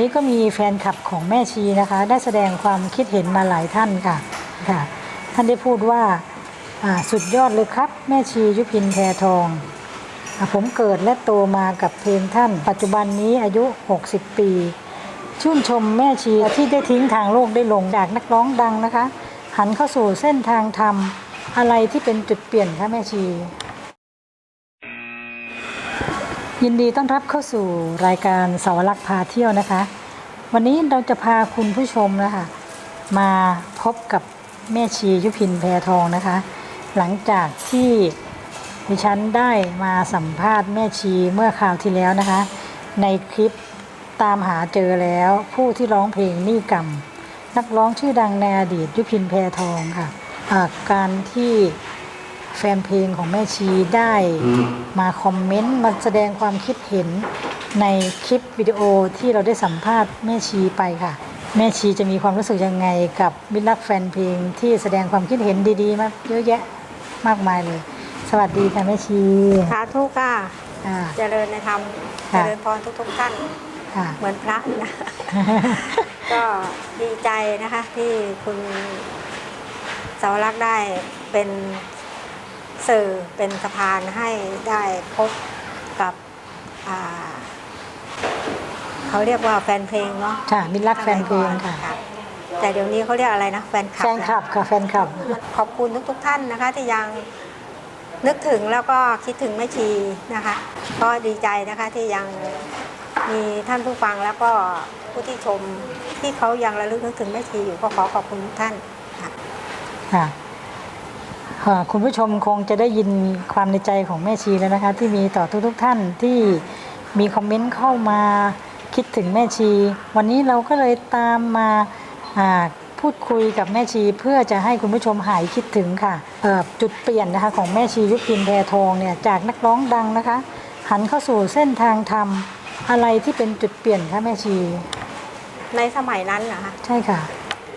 นี้ก็มีแฟนคลับของแม่ชีนะคะ ได้แสดงความคิดเห็นมาหลายท่านค่ะค่ะ ท่านได้พูดว่าสุดยอดเลยครับ แม่ชียุพินแพทองอผมเกิดและโตมากับเพลงท่าน ปัจจุบันนี้อายุ 60 ปี ชื่นชมแม่ชีที่ได้ทิ้งทางโลกได้ลงจากนักร้องดังนะคะ หันเข้าสู่เส้นทางธรรมอะไรที่เป็นจุดเปลี่ยนคะแม่ชี ยินดีต้อนรับเข้าสู่รายการสาวรักษ์พาเที่ยวนะคะ วันนี้เราจะพาคุณผู้ชมนะคะมาพบกับแม่ชียุพินแพทองนะคะ หลังจากที่ดิฉันได้มาสัมภาษณ์แม่ชีเมื่อคราวที่แล้วนะคะ ในคลิปตามหาเจอแล้วผู้ที่ร้องเพลงนี่กรรม นักร้องชื่อดังในอดีตยุพินแพทองค่ะอ่าการที่ แฟนเพลงของแม่ชีได้มาคอมเมนต์มาแสดงความคิดเห็นในคลิปวิดีโอที่เราได้สัมภาษณ์แม่ชีไปค่ะ แม่ชีจะมีความรู้สึกยังไงกับมิตรรักแฟนเพลงที่แสดงความคิดเห็นดีๆมากเยอะแยะมากมายเลย สวัสดีค่ะแม่ชีสาธุค่ะอ่า เจริญในธรรมเจค่ะ ริญพรทุกๆท่าน ค่ะ เหมือนพระนะ ก็ดีใจนะคะ ที่คุณสาวรักษ์ได้เป็น สื่อเป็นสะพานให้ได้พบกับอ่าเขาเรียกว่าแฟนเพลงเนาะค่ะมิตรรักแฟนเพลงค่ะค่ะ แต่เดี๋ยวนี้เขาเรียกอะไรนะแฟนคลับแฟนคลับค่ะแฟนคลับ ขอบคุณทุก ๆ ท่านนะคะ ที่ยังนึกถึงแล้วก็คิดถึงแม่ชีนะคะ ก็ดีใจนะคะที่ยังมีท่านผู้ฟังแล้วก็ผู้ที่ชมที่เขายังระลึกนึกถึงแม่ชีอยู่ก็ขอขอบคุณทุกท่านค่ะ ค่ะค่ะคุณผู้ชมคงจะได้ยินความในใจของแม่ชีแล้วนะคะ ที่มีต่อทุกๆท่านที่มีคอมเมนต์เข้ามาคิดถึงแม่ชี วันนี้เราก็เลยตามมาอ่าพูดคุยกับแม่ชีเพื่อจะให้คุณผู้ชมหายคิดถึงค่ะเอ่อจุดเปลี่ยนนะคะของแม่ชียุพินแพทองเนี่ยจากนักร้องดังนะคะ หันเข้าสู่เส้นทางธรรมอะไรที่เป็นจุดเปลี่ยนคะแม่ชี ในสมัยนั้นนะคะใช่ค่ะ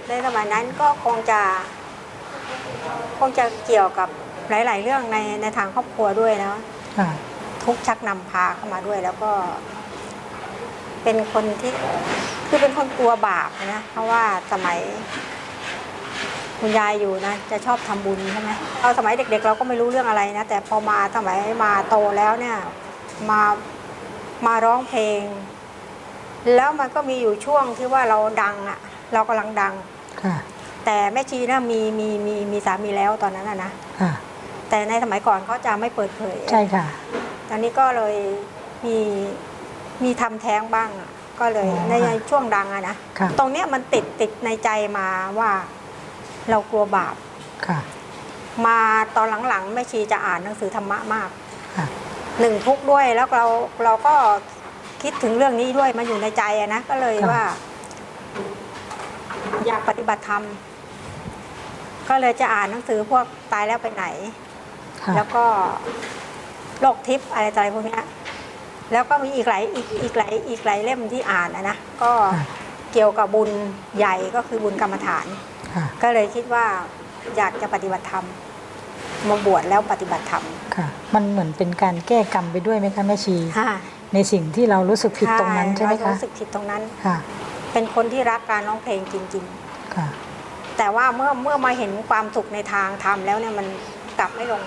ในสมัยนั้นก็คงจะค งจะเกี่ยวกับหลาย ๆ เรื่องในในทางครอบครัวด้วยนะค่ะ ทุกข์ชักนำพาเข้ามาด้วยแล้วก็ เป็นคนที่คือเป็นคนกลัวบาปนะเพราะว่าสมัย คุณยายอยู่นะจะชอบทำบุญใช่ไหมเราสมัยเด็ก ๆ เราก็ไม่รู้เรื่องอะไรนะแต่พอมาสมัยมาโตแล้วเนี่ย มามาร้องเพลง แล้วมันก็มีอยู่ช่วงที่ว่าเราดังอะเรากำลังดัง ค่ะ แต่แม่ชีนะมีมีมีมีสามีแล้วตอนนั้นอะนะค่ะแต่ในสมัยก่อนเขาจะไม่เปิดเผยใช่ค่ะ ตอนนี้ก็เลยมีมีทำแท้งบ้างอะก็เลยอ๋อในช่วงดังอะนะค่ะ ตรงเนี้ยมันติดติดในใจมาว่าเรากลัวบาป ค่ะ มาตอนหลังๆแม่ชีจะอ่านหนังสือธรรมะมากค่ะ หนึ่งทุกข์ด้วยแล้วเราเราก็คิดถึงเรื่องนี้ด้วยมาอยู่ในใจอะนะก็เลยค่ะว่า อยากปฏิบัติธรรม ก็เลยจะอ่านหนังสือพวกตายแล้วไปไหน ค่ะแล้วก็โลกทิพย์อะไรต่ออะไรพวกเนี้ยแล้วก็มีอีกหลายอีกอีกหลายอีกหลายเล่มที่อ่านนะนะก็ค่ะเกี่ยวกับบุญใหญ่ก็คือบุญกรรมฐาน ค่ะก็เลยคิดว่าอยากจะปฏิบัติธรรมมาบวชแล้วปฏิบัติธรรมค่ะ มันเหมือนเป็นการแก้กรรมไปด้วยไหมคะแม่ชี ค่ะในสิ่งที่เรารู้สึกผิดตรงนั้นใช่ไหมเราคะรู้สึกผิดตรงนั้น ค่ะเป็นคนที่รักการร้องเพลงจริง ค่ะๆ แต่ว่าเมื่อเมื่อมาเห็นความสุขในทางธรรมแล้วเนี่ยมันกลับไม่ลง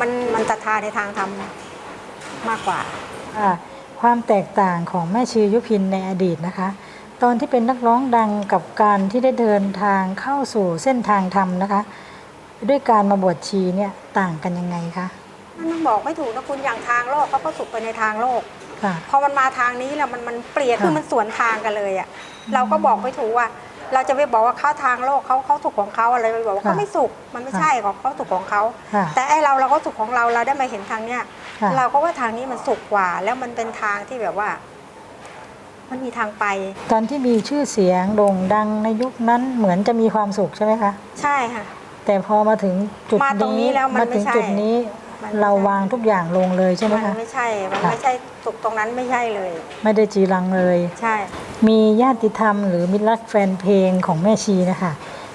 มันมันศรัทธาในทางธรรมมากกว่าค่ะความแตกต่างของแม่ชียุพินในอดีตนะคะ ตอนที่เป็นนักร้องดังกับการที่ได้เดินทางเข้าสู่เส้นทางธรรมนะคะ ด้วยการมาบวชชีเนี่ยต่างกันยังไงคะมันบอกไม่ถูกนะคุณอย่างทางโลกเขาก็สุขไปในทางโลกค่ะพอมันมาทางนี้แล้วมันมันเปลี่ยนค่ะคือมันสวนทางกันเลยอะ่ะเราก็บอกไม่ถูกว่า เราจะไปบอกว่าเขาทางโลกเขาเขาสุขของเขาอะไรไปบอกว่าเขาไม่สุขมันไม่ใช่ของเขาสุขของเขาค่ะแต่ไอเราเราก็สุขของเราเราได้มาเห็นทางเนี้ยค่ะเราก็ว่าทางนี้มันสุขกว่า แล้วมันเป็นทางที่แบบว่า มันมีทางไป ตอนที่มีชื่อเสียงโด่งดังในยุคนั้นเหมือนจะมีความสุขใช่ไหมคะใช่ค่ะ แต่พอมาถึงจุดมาตรงนี้นี้แล้วมันมาถึงไม่ใช่จุดนี้มันไม่เราวางทุกอย่างลงเลยใช่ไหมมันคะไม่ใช่ มันค่ะไม่ใช่สุขตรงนั้นไม่ใช่เลย ไม่ได้จีรังเลย ใช่ มีญาติธรรมหรือมิตรรักแฟนเพลงของแม่ชีนะคะ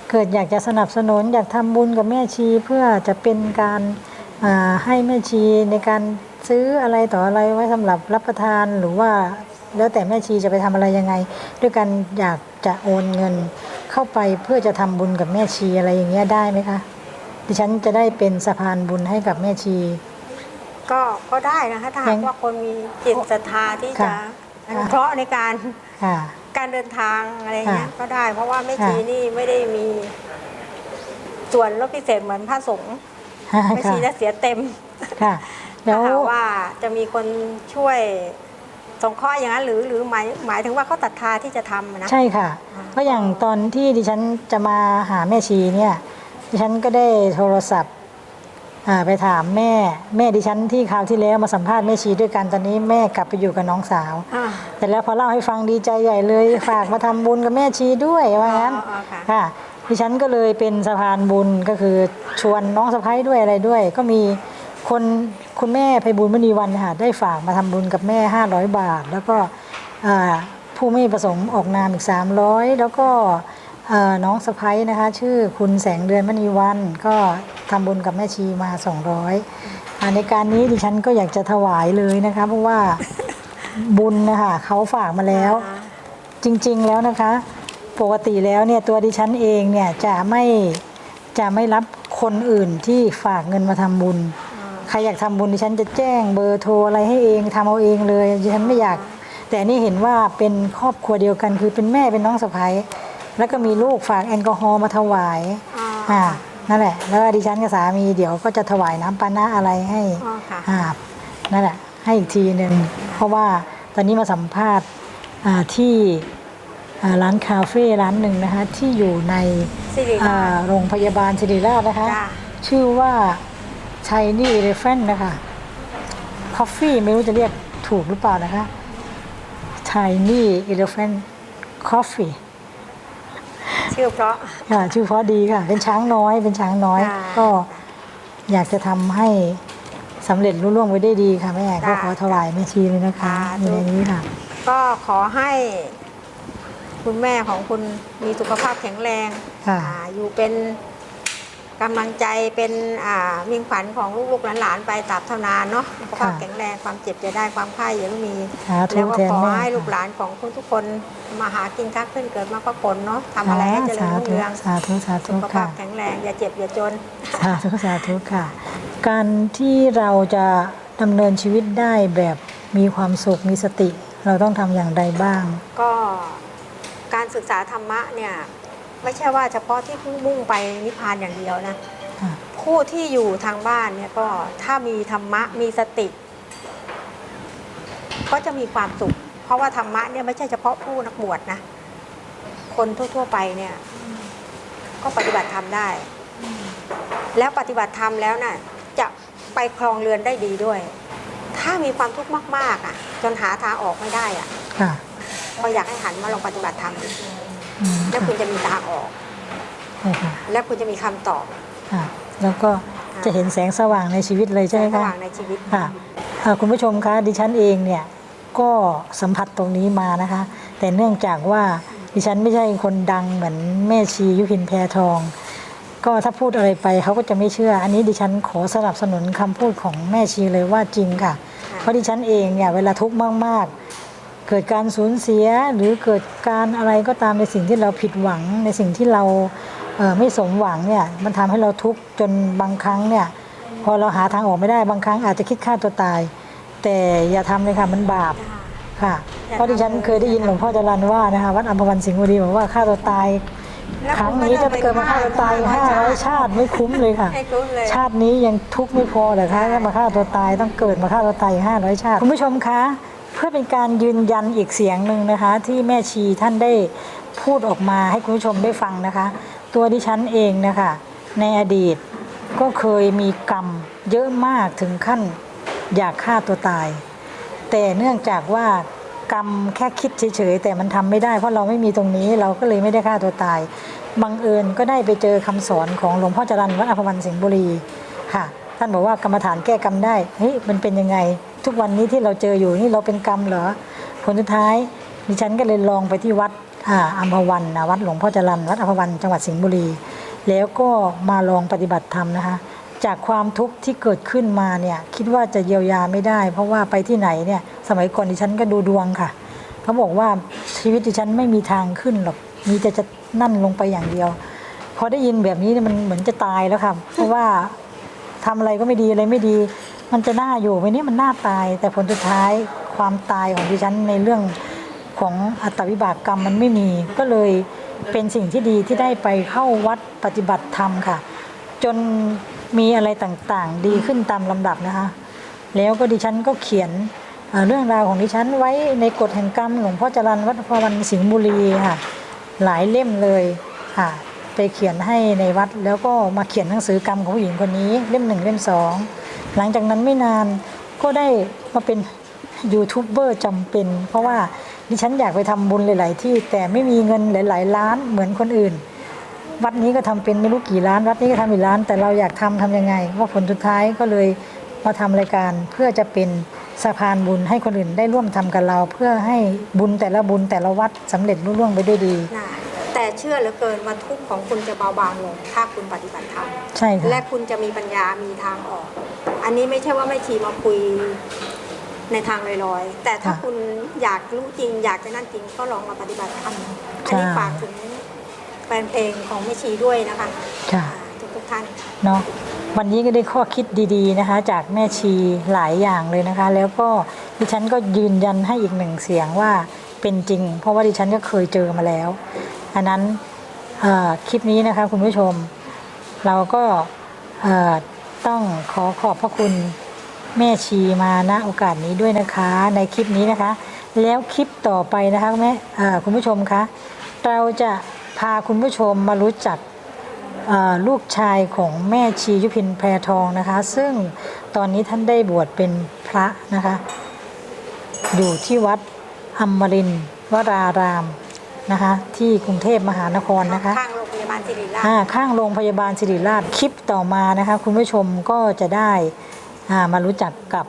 เกิดอยากจะสนับสนุนอยากทำบุญกับแม่ชีเพื่อจะเป็นการอ่าให้แม่ชีในการซื้ออะไรต่ออะไรไว้สำหรับรับประทานหรือว่าแล้วแต่แม่ชีจะไปทำอะไรยังไง ด้วยกันอยากจะโอนเงินเข้าไปเพื่อจะทำบุญกับแม่ชีอะไรอย่างเงี้ยได้ไหมคะดิฉันจะได้เป็นสะพานบุญให้กับแม่ชี ก็ก็ได้นะคะถ้ายัหากงว่าคนมีจิตศรัทธาที่จะค่ะอนุ เคราะห์ในการค่ะ การเดินทางอะไรเงี้ยค่ะก็ได้ เพราะว่าแม่ค่ะชีนี่ไม่ได้มี ส่วนลดพิเศษเหมือนพระสงฆ์แม่ค่ะชีจะเสียเต็มค่ะแล้ถ้าวหากว่าจะมีคนช่วยสงเคราะห์อย่างนั้นหรือหรือหมายหมายถึงว่าเขาตัดทาที่จะทำอะนะ ใช่ค่ะ อ่า เพราะอย่างตอนที่ดิฉันจะมาหาแม่ชีเนี่ย ดิฉันก็ได้โทรศัพท์อ่า ไปถามแม่แม่ดิฉันที่คราวที่แล้วมาสัมภาษณ์แม่ชีด้วยกันตอนนี้แม่กลับไปอยู่กับน้องสาวอ่าแต่แล้วพอเล่าให้ฟังดีใจใหญ่เลย ฝากมาทำบุญกับแม่ชีด้วยว่างั้นอ๋ออ๋อค่ะค่ะดิฉันก็เลยเป็นสะพานบุญก็คือชวนน้องสะพ้ายด้วยอะไรด้วย ก็มีคนคุณแม่ไพบุญมณีวันค่ะได้ฝากมาทำบุญกับแม่ 500 บาท แล้วก็อ่าผู้ไม่ประสงค์ออกนามอีก 300 แล้วก็เอ่อ น้องสะพ้ยนะคะ ชื่อคุณแสงเดือนมณีวันก็ทำบุญกับแม่ชีมา 200อ่าในการนี้ดิฉันก็อยากจะถวายเลยนะคะเพราะว่าบุญนะคะเขาฝากมาแล้ว จริง ๆแล้วนะคะ ปกติแล้วเนี่ยตัวดิฉันเองเนี่ยจะไม่จะไม่รับคนอื่นที่ฝากเงินมาทำบุญ ใครอยากทำบุญดิฉันจะแจ้งเบอร์โทรอะไรให้เองทำเอาเองเลยดิฉันไม่อยาก แต่นี่เห็นว่าเป็นครอบครัวเดียวกัน คือเป็นแม่เป็นน้องสะพ้ย แล้วก็มีลูกฝากแอลกอฮอล์มาถวายอ่าอ่านั่นแหละ แล้วดิฉันกับสามีเดี๋ยวก็จะถวายน้ำปานะอะไรให้อ๋อค่ะอ่านั่นแหละ ให้อีกทีหนึ่งเพราะว่าตอนนี้มาสัมภาษณ์อ่าที่อ่าร้านคาเฟ่ร้านหนึ่งนะคะที่อยู่ในสิริราอ่าชโรงพยาบาลศิริราชนะคะจ้ะชื่อว่า Shiny Elephant นะคะ Coffee ไม่รู้จะเรียกถูกหรือเปล่านะคะ Shiny Elephant Coffee ชื่อเพราะ ค่ะชื่อเพราะดีค่ะ เป็นช้างน้อยเป็นช้างน้อย ค่ะก็อยากจะทำให้สำเร็จรุ่ล่วงไปได้ดีค่ะแม่ค่ะก็ขอถวายแม่ชีเลยนะคะค่ะอยู่ในนี้ค่ะ ก็ขอให้ คุณแม่ของคุณมีสุขภาพแข็งแรงค่ะ อ่าอยู่เป็น กำลังใจเป็นอ่ามิ่งขวัญของลูกๆหลานๆไปตราบเท่านานเนาะสุขภาพค่ะแข็งแรงความเจ็บจะได้ความไข้อย่ามีสาธุแล้วก็แทนขอแม่ให้ลูกหค่ะลานของคุณทุกคนมาหากินค้าขึ้นเกิดมาก็ผลเนาะทำอะไรให้เจริญสารุ่งธุเรืองสาธุสาธุสุขภาค่ะพแข็งแรงอย่าเจ็บอย่าจนสาธุสาธุค่ะ การที่เราจะดำเนินชีวิตได้แบบมีความสุขมีสติ เราต้องทำอย่างไรบ้าง ก็การศึกษาธรรมะเนี่ย ไม่ใช่ว่าเฉพาะที่มุ่งไปนิพพานอย่างเดียวนะค่ะผู้ที่อยู่ทางบ้านเนี่ยก็ถ้ามีธรรมะมีสติ ก็จะมีความสุข เพราะว่าธรรมะเนี่ยไม่ใช่เฉพาะผู้นักบวชนะ คนทั่ว ๆ ไปเนี่ย ก็ปฏิบัติธรรมได้ แล้วปฏิบัติธรรมแล้วน่ะ จะไปครองเรือนได้ดีด้วย ถ้ามีความทุกข์มาก ๆ อะ จนหาทางออกไม่ได้อะค่ะก็อยากให้หันมาลองปฏิบัติธรรมดูอืม แล้วคุณจะมีทางออก ใช่ค่ะแล้วคุณจะมีคำตอบค่ะ แล้วก็จะเห็นแสงสว่างในชีวิตเลยใช่ไหมระหคะว่างในชีวิตค่ะอ่าคุณผู้ชมคะดิฉันเองเนี่ยก็สัมผัสตรงนี้มานะคะ แต่เนื่องจากว่าดิฉันไม่ใช่คนดังเหมือนแม่ชียุพินแพทอง ก็ถ้าพูดอะไรไปเขาก็จะไม่เชื่อ อันนี้ดิฉันขอสนับสนุนคำพูดของแม่ชีเลยว่าจริงค่ะค่ะ เพราะดิฉันเองเนี่ยเวลาทุกข์มากๆเกิดการสูญเสียหรือเกิดการอะไรก็ตามในสิ่งที่เราผิดหวัง ในสิ่งที่เราเอ่อไม่สมหวังเนี่ยมันทำให้เราทุกข์จนบางครั้งเนี่ยพอเราหาทางออกไม่ได้บางครั้งอาจจะคิดฆ่าตัวตาย แต่อย่าทำเลยค่ะมันบาปค่ะเพราะดิฉันเคยได้ยินหลวงพ่อจรันว่านะคะวัดอัมพวันสิงห์บุรีบอกว่าฆ่าตัวตายแล้วครั้งนี้จะเกิดมาฆ่าตัวตายห้าร้อยชาติไม่คุ้มเลยค่ะให้คุ้มเลยชาตินี้ยังทุกข์ไม่พอเหรอคะถ้ามาฆ่าตัวตายต้องเกิดมาฆ่าตัวตายห้าร้อยชาติคุณผู้ชมคะ เพื่อเป็นการยืนยันอีกเสียงหนึ่งนะคะ ที่แม่ชีท่านได้พูดออกมาให้คุณผู้ชมได้ฟังนะคะ ตัวดิฉันเองนะคะในอดีตก็เคยมีกรรมเยอะมากถึงขั้นอยากฆ่าตัวตาย แต่เนื่องจากว่ากรรมแค่คิดเฉยๆแต่มันทำไม่ได้ เพราะเราไม่มีตรงนี้เราก็เลยไม่ได้ฆ่าตัวตายบังเอิญก็ได้ไปเจอคำสอนของหลวงพ่อจรันวัดอภวันสิงห์บุรีค่ะ ท่านบอกว่ากรรมฐานแก้กรรมได้เฮ้ยมันเป็นยังไง ทุกวันนี้ที่เราเจออยู่นี่เราเป็นกรรมเหรอผลสุดท้ายดิฉันก็เลยลองไปที่วัดอ่าอัมพวันนะวัดหลวงพ่อจรันวัดอัมพวันจังหวัดสิงห์บุรี แล้วก็มาลองปฏิบัติธรรมนะคะ จากความทุกข์ที่เกิดขึ้นมาเนี่ยคิดว่าจะเยียวยาไม่ได้ เพราะว่าไปที่ไหนเนี่ยสมัยก่อนดิฉันก็ดูดวงค่ะเขาบอกว่าชีวิตดิฉันไม่มีทางขึ้นหรอกมีแต่จะนั่นลงไปอย่างเดียว พอได้ยินแบบนี้มันเหมือนจะตายแล้วค่ะเพราะว่าทำอะไรก็ไม่ดีอะไรไม่ดี มันจะน่าอยู่ไหมเนี่มันน่าตาย แต่ผลสุดท้ายความตายของดิฉันในเรื่องของอัตวิบากกรรมมันไม่มี ก็เลยเป็นสิ่งที่ดีที่ได้ไปเข้าวัดปฏิบัติธรรมค่ะ จนมีอะไรต่างๆ ดีขึ้นตามลำดับนะคะ แล้วก็ดิฉันก็เขียนเอ่อเรื่องราวของดิฉันไว้ในกฎแห่งกรรมหลวงพ่อจรันวัดพระวันสิงห์บุรีค่ะ หลายเล่มเลยค่ะไปเขียนให้ในวัดแล้วก็มาเขียนหนังสือกรรมของผู้หญิงคนนี้ เล่มหนึ่งเล่มสอง หลังจากนั้นไม่นานก็ได้มาเป็นยูทูบเบอร์จำเป็น เพราะว่าดิฉันอยากไปทำบุญหลาย ๆ ที่ แต่ไม่มีเงินหลาย ๆ ล้านเหมือนคนอื่น วัดนี้ก็ทำเป็นไม่รู้กี่ล้าน วัดนี้ก็ทำอีกล้าน แต่เราอยากทำทำยังไง ว่าผลสุดท้ายก็เลยมาทำรายการเพื่อจะเป็นสะพานบุญให้คนอื่นได้ร่วมทำกับเรา เพื่อให้บุญแต่ละบุญแต่ละวัดสำเร็จรุ่ร่วงไปด้วยดีนะแต่เชื่อเหลือเกินว่าทุกข์ของคุณจะเบาบางลงถ้าคุณปฏิบัติธรรมใช่ค่ะและคุณจะมีปัญญามีทางออก อันนี้ไม่ใช่ว่าไม่ชีมาคุยในทางลอยๆ แต่ถ้าค่ะคุณอยากรู้จริง อยากจะนั่นจริงก็ลองมาปฏิบัติธรรมอันนี้ใช่ฝากถึงแฟนเพลงของแม่ชีด้วยนะคะค่ะทุกทุกๆท่าน เนาะวันนี้ก็ได้ข้อคิดดีๆนะคะ จากแม่ชีหลายอย่างเลยนะคะ แล้วก็ดิฉันก็ยืนยันให้อีกหนึ่งเสียงว่าเป็นจริง เพราะว่าดิฉันก็เคยเจอมาแล้ว อันนั้นเอ่อคลิปนี้นะคะคุณผู้ชม เราก็เอ่อ ต้องขอขอบพระคุณแม่ชีมาณโอกาสนี้ด้วยนะคะ ในคลิปนี้นะคะ แล้วคลิปต่อไปนะคะแม่คุณผู้ชมคะเราจะพาคุณผู้ชมมารู้จักลูกชายของแม่ชียุพินแพรทองนะคะ ซึ่งตอนนี้ท่านได้บวชเป็นพระนะคะ อยู่ที่วัดอมรินวรารามนะคะ ที่กรุงเทพมหานครนะคะข้างโราบาลศิริราชอ่าข้างโรงพยาบาลศิริราชคลิปต่อมานะคะคุณผู้ชมก็จะได้อ่ามารู้จักกับ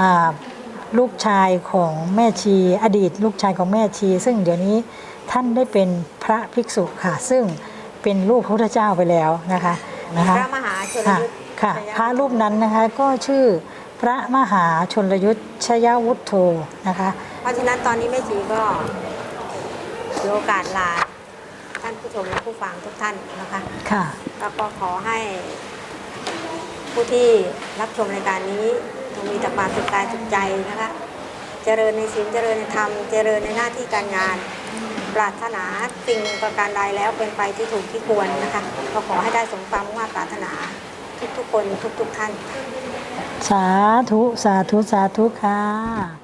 อ่าลูกชายของแม่ชีอดีต ลูกชายของแม่ชี ซึ่งเดี๋ยวนี้ท่านได้เป็นพระภิกษุค่ะ ซึ่งเป็นลูกพระพุทธเจ้าไปแล้วนะคะนะคะพระมหาชนค่ะยุทธค่ะชยพระรูปนั้นนะคะก็ชื่อพระมหาชนลยุทธชยวุฒโธนะคะ เพราะฉะนั้นตอนนี้แม่ชีก็ถือโอกาสลา ท่านผู้ชมและผู้ฟังทุกท่านนะคะค่ะแล้วก็ขอให้ผู้ที่รับชมรายการนี้จงมีแต่ความสุขกายสุขใจนะคะ เจริญในศีลเจริญในธรรม เจริญในหน้าที่การงาน ปรารถนาสิ่งประการใดแล้วเป็นไปที่ถูกที่ควรนะคะ ก็ขอให้ได้สมความมุ่งมั่นปรารถนาทุกๆคนทุกๆท่าน สาธุ สาธุ สาธุค่ะ